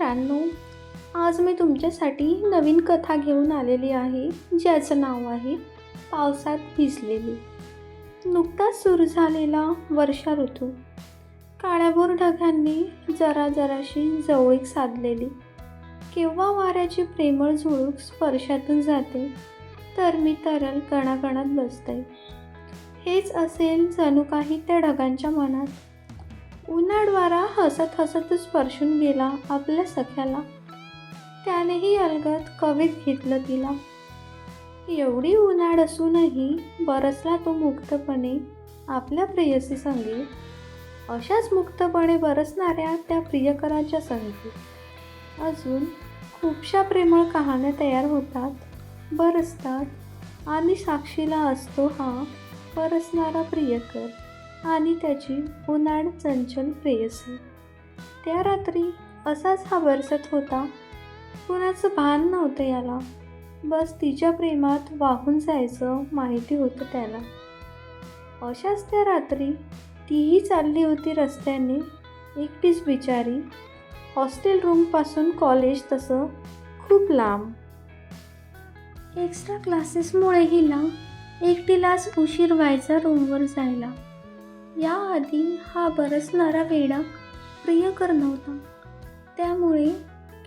मित्रांनो आज मी तुमच्यासाठी नवीन कथा घेऊन आलेली आहे ज्याचं नाव आहे पावसात भिजलेली. नुकताच सुरू झालेला वर्षा ऋतू. काळ्याभोर ढगांनी जरा जराशी जवळीक साधलेली. केव्हा वाऱ्याची प्रेमळ झुळूक स्पर्शातून जाते तर मी तरल कणाकणात बसते. हेच असेल जणू काही त्या ढगांच्या मनात. उन्हाळवारा हसत हसत स्पर्शून गेला आपल्या सख्याला. त्यानेही अलगत कवीत घेतलं तिला. एवढी उन्हाळ असूनही बरसला तो मुक्तपणे आपल्या प्रेयसी संगी. अशाच मुक्तपणे बरसणाऱ्या त्या प्रियकराच्या संगी. अजून खूपशा प्रेमळ कहाण्या तयार होतात. बरसतात आणि साक्षीला असतो हा बरसणारा प्रियकर. आणि त्याची उन्हाळ चंचल प्रेयसी. त्या रात्री असाच हा बरसत होता कुणाचं भान नव्हतं याला. बस तिच्या प्रेमात वाहून जायचं माहिती होतं त्याला. अशाच त्या रात्री तीही चालली होती रस्त्याने एकटीच बिचारी. हॉस्टेल रूमपासून कॉलेज तसं खूप लांब. एक्स्ट्रा क्लासेसमुळे हिला एकटीलाच उशीर व्हायचा रूमवर जायला. याआधी हा बरसणारा वेडा प्रियकर नव्हता. त्यामुळे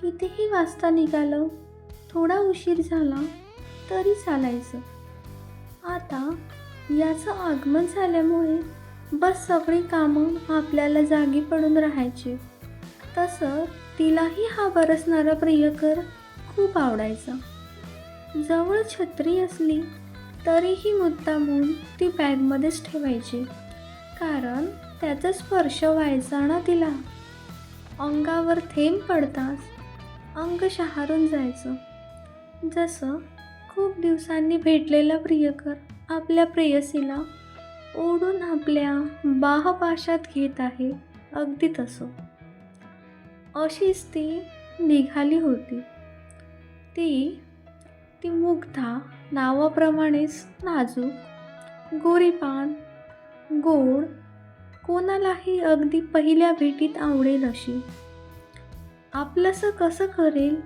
कितीही वाजता निघालं थोडा उशीर झाला तरी चालायचं. आता याचं आगमन झाल्यामुळे बस सगळी कामं आपल्याला जागी पडून राहायची. तसं तिलाही हा बरसणारा प्रियकर खूप आवडायचा. जवळ छत्री असली तरीही मुद्दामून ती बॅगमध्येच ठेवायची. कारण त्याचा स्पर्श व्हायचा ना तिला. अंगावर थेंब पडताच अंग शहारून जायचं. जसं खूप दिवसांनी भेटलेला प्रियकर आपल्या प्रेयसीला ओढून आपल्या बाहपाशात घेत आहे अगदी तसं. अशीच ती निघाली होती. ती ती मुग्धा नावाप्रमाणेच नाजूक गोरीपान गोड कोणालाही अगदी पहिल्या भेटीत आवडेल अशी. आपलंसं कसं करेल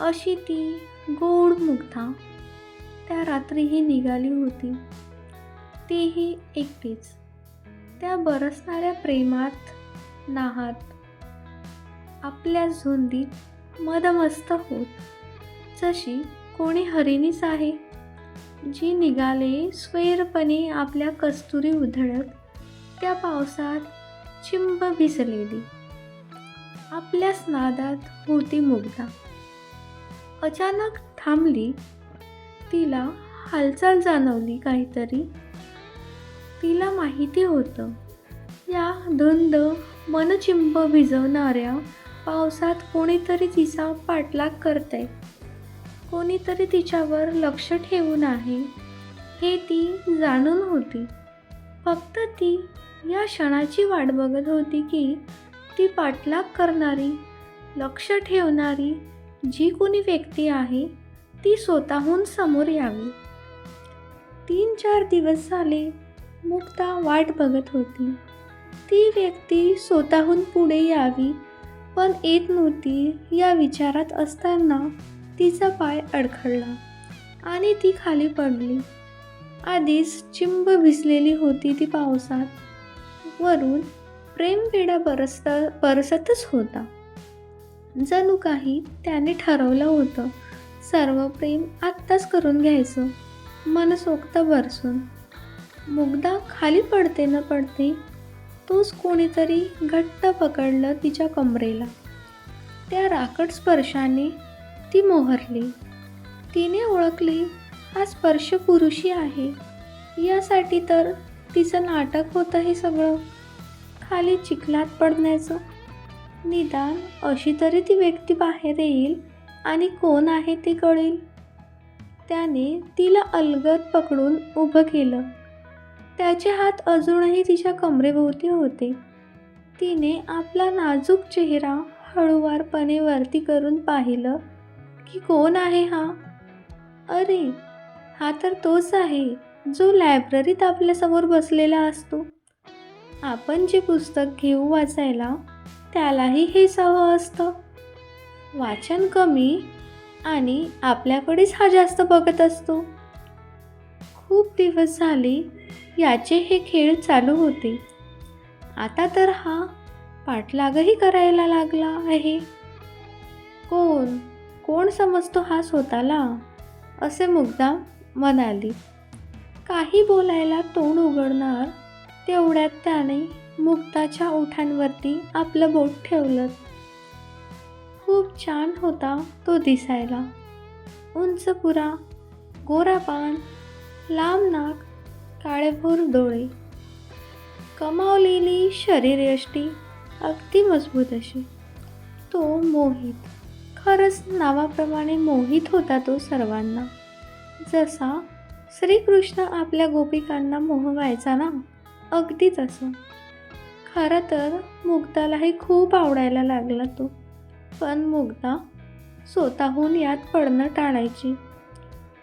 अशी ती गोड मुग्धा त्या रात्रीही निघाली होती. तीही एकटीच. त्या बरसणाऱ्या प्रेमात नाहात. आपल्या झुंदीत मदमस्त होत. जशी कोणी हरिणीच आहे जी निघाले स्वैरपणे आपल्या कस्तुरी उधळत त्या पावसात चिंब भिसलेली आपल्या स्नादात होती मुग्धा. अचानक थांबली. तिला हालचाल जाणवली काहीतरी. तिला माहिती होतं या धुंद मनचिंब भिजवणाऱ्या पावसात कोणीतरी तिचा पाठलाग करतंय. कोणीतरी तिच्यावर लक्ष ठेवून आहे. हे ती जाणून होती. फक्त ती या क्षणाची वाट बघत होती की ती पाठलाग करणारी लक्ष ठेवणारी जी कोणी व्यक्ती आहे ती स्वतःहून समोर यावी. तीन चार दिवस झाले मुक्ता वाट बघत होती. ती व्यक्ती स्वतःहून पुढे यावी पण येत नव्हती या विचारात असताना तिचा पाय अडखळला आणि ती खाली पडली. आधीच चिंब भिजलेली होती ती पावसात. वरून प्रेमवेडा बरसता बरसतच होता. जणू काही त्याने ठरवलं होतं. सर्व प्रेम आत्ताच करून घ्यायचं. मनसोक्त बरसून. मुगदा खाली पडते न पडते तोच कोणीतरी घट्ट पकडलं तिच्या कमरेला. त्या राकट स्पर्शाने ती मोहरली. तिने ओळखली हा स्पर्श पुरुषी आहे. यासाठी तर तिचं नाटक होतं हे सगळं. खाली चिखलात पडण्याचं. निदान अशी तरी ती व्यक्ती बाहेर येईल आणि कोण आहे ते कळेल. त्याने तिला अलगद पकडून उभं केलं. त्याचे हात अजूनही तिच्या कमरेभोवती होते. तिने आपला नाजूक चेहरा हळूवारपणे वरती करून पाहिलं की कोण आहे हा? अरे हा तर तोच आहे जो लायब्ररीत आपल्यासमोर बसलेला असतो. आपण जे पुस्तक घेऊ वाचायला त्यालाही हेच हवं असतं. वाचन कमी आणि आपल्याकडेच हा जास्त बघत असतो. खूप दिवस झाले याचे हे खेळ चालू होते. आता तर हा पाठलागही करायला लागला आहे. कोण? कोण समजतो हा स्वतःला? असे मुग्धा म्हणाली. काही बोलायला तोंड उघडणार तेवढ्यात त्याने मुक्ताच्या ओठांवरती आपलं बोट ठेवलं. खूप छान होता तो दिसायला. उंच पुरा गोरा पान लांब नाक काळेभोर डोळे. कमावलेली शरीरयष्टी अगदी मजबूत अशी. तो मोहित. खरंच नावाप्रमाणे मोहित होता तो सर्वांना. जसा श्रीकृष्ण आपल्या गोपिकांना मोहवायचा ना अगदी तसं. खरं तर मुग्धालाही खूप आवडायला लागला तो. पण मुग्धा स्वतःहून यात पडणं टाळायची.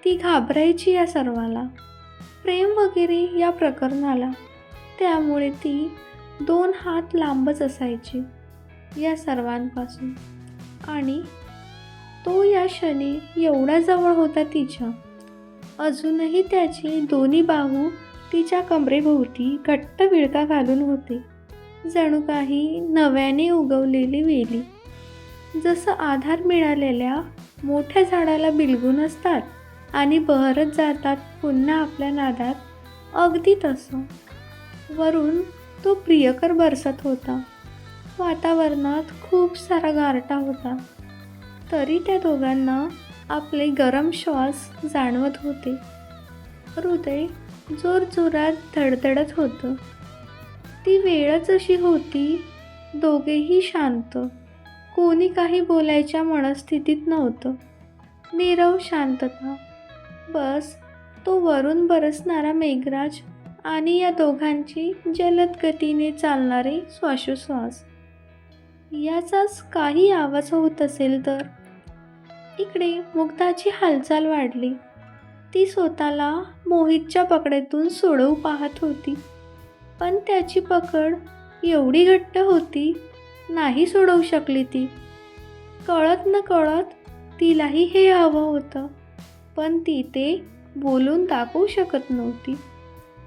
ती घाबरायची या सर्वाला. प्रेम वगैरे या प्रकरणाला. त्यामुळे ती दोन हात लांबच असायची या सर्वांपासून. आणि तो या क्षणी एवढा जवळ होता तिच्या. अजूनही त्याची दोन्ही बाहू तिच्या कमरेभोवती घट्ट विळका घालून होते. जणू काही नव्याने उगवलेली वेली. जसं आधार मिळालेल्या मोठ्या झाडाला बिलगून असतात आणि बहरत जातात पुन्हा आपल्या नादात अगदी तसं. वरून तो प्रियकर बरसत होता. वातावरणात खूप सारा गारटा होता. तरी त्या दोघांना आपले गरम श्वास जाणवत होते. हृदय जोरजोरात धडधडत होतं. ती वेळच अशी होती दोघेही शांत. कोणी काही बोलायच्या मनस्थितीत नव्हतं. नीरव शांतता बस तो वरून बरसणारा मेघराज आणि या दोघांची जलद गतीने चालणारे श्वासोश्वास. याचाच काही आवाज होत असेल तर? इकडे मुग्धाची हालचाल वाढली. ती स्वतःला मोहितच्या पकडेतून सोडवू पाहत होती. पण त्याची पकड एवढी घट्ट होती नाही सोडवू शकली ती. कळत न कळत तिलाही हे हवं होतं पण ती ते बोलून दाखवू शकत नव्हती.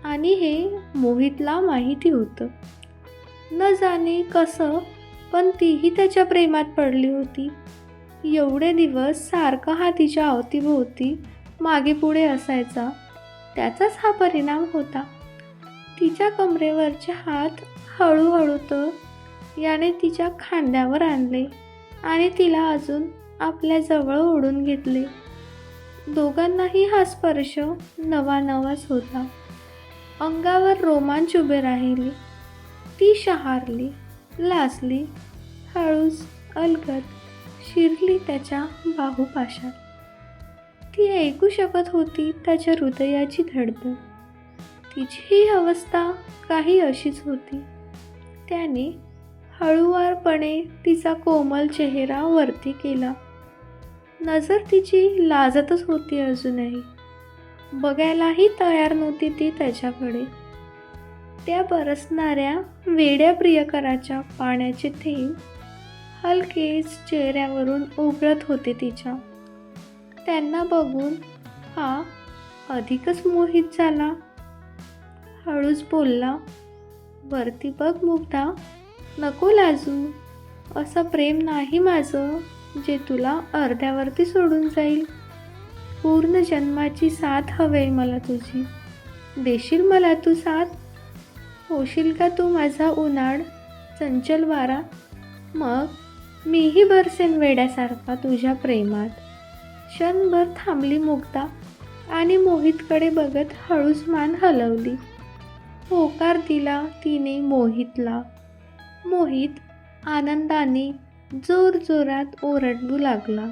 आणि हे मोहितला माहिती होतं. न जाणे कसं पण तीही त्याच्या प्रेमात पडली होती. एवढे दिवस सारखा हा तिच्या अवतीभोवती मागे पुढे असायचा. त्याचाच हा परिणाम होता. तिच्या कमरेवरचे हात हळूहळू तर याने तिच्या खांद्यावर आणले आणि तिला अजून आपल्या जवळ ओढून घेतले. दोघांनाही हा स्पर्श नवा नवाच होता. अंगावर रोमांच उभे राहिले. ती शहारली. लाजली हळूच अलगद शिरली त्याच्या बाहूपाशात. ती ऐकू शकत होती त्याच्या हृदयाची धडधड तिची ही अवस्था काही अशीच होती. त्याने हळूवारपणे तिचा कोमल चेहरा वरती केला. नजर तिची लाजतच होती अजूनही. बघायलाही तयार नव्हती ती त्याच्याकडे. त्या बरसणाऱ्या वेड्या प्रियकराच्या पाण्याचे थेंब हलकेच चेहऱ्यावरून उघडत होते तिच्या. त्यांना बघून हा अधिकच मोहित झाला. हळूच बोलला वरती बघ मुग्धा नको लाजू. असं प्रेम नाही माझं जे तुला अर्ध्यावरती सोडून जाईल. पूर्ण जन्माची साथ हवे मला तुझी. देशील मला तू साथ? होशील का तू माझा उन्हाळ? चंचल वारा मग? मीही भरसेन वेड्यासारखा तुझ्या प्रेमात. क्षणभर थांबली मुग्धा आणि मोहितकडे बघत हळूच मान हलवली. होकार दिला तिने मोहितला. मोहित आनंदाने जोरजोरात ओरडू लागला.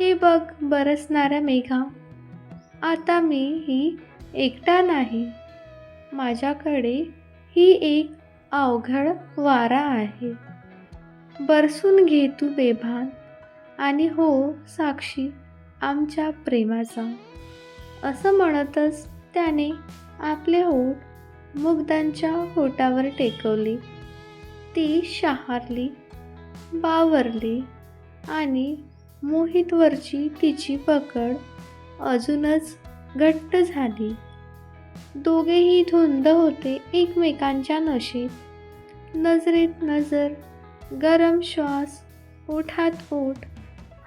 हे बघ बरसणाऱ्या मेघा आता मी ही एकटा नाही. माझ्याकडे ही एक अवघड वारा आहे. बरसून घे तू बेभान. आणि हो साक्षी आमच्या प्रेमाचा. असं म्हणतच त्याने आपले ओठ मुग्धांच्या होटावर टेकवली. ती शहारली बावरली आणि मोहितवरची तिची पकड अजूनच घट्ट झाली. दोघेही धुंद होते एकमेकांच्या नशेत नजरेत नजर गरम श्वास ओठात ओठ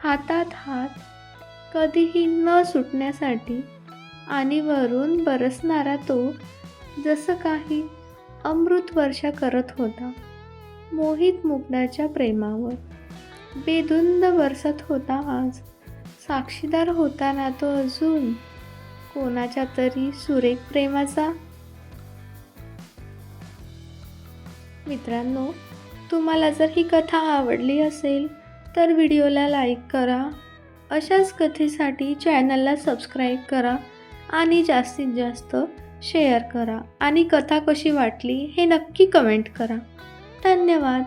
हातात हात कधीही न सुटण्यासाठी आणि वरून बरसणारा तो जसं काही अमृत वर्षा करत होता. मोहित मुग्धाच्या प्रेमावर. बेधुंद बरसत होता आज. साक्षीदार होताना तो अजून कोणाच्या तरी सुरेख प्रेमाचा? मित्रांनो तुम्हाला जर ही कथा आवडली असेल तर व्हिडिओला लाईक करा. अशाच कथेसाठी चॅनलला सबस्क्राईब करा आणि जास्तीत जास्त शेअर करा. आणि कथा कशी वाटली हे नक्की कमेंट करा. धन्यवाद.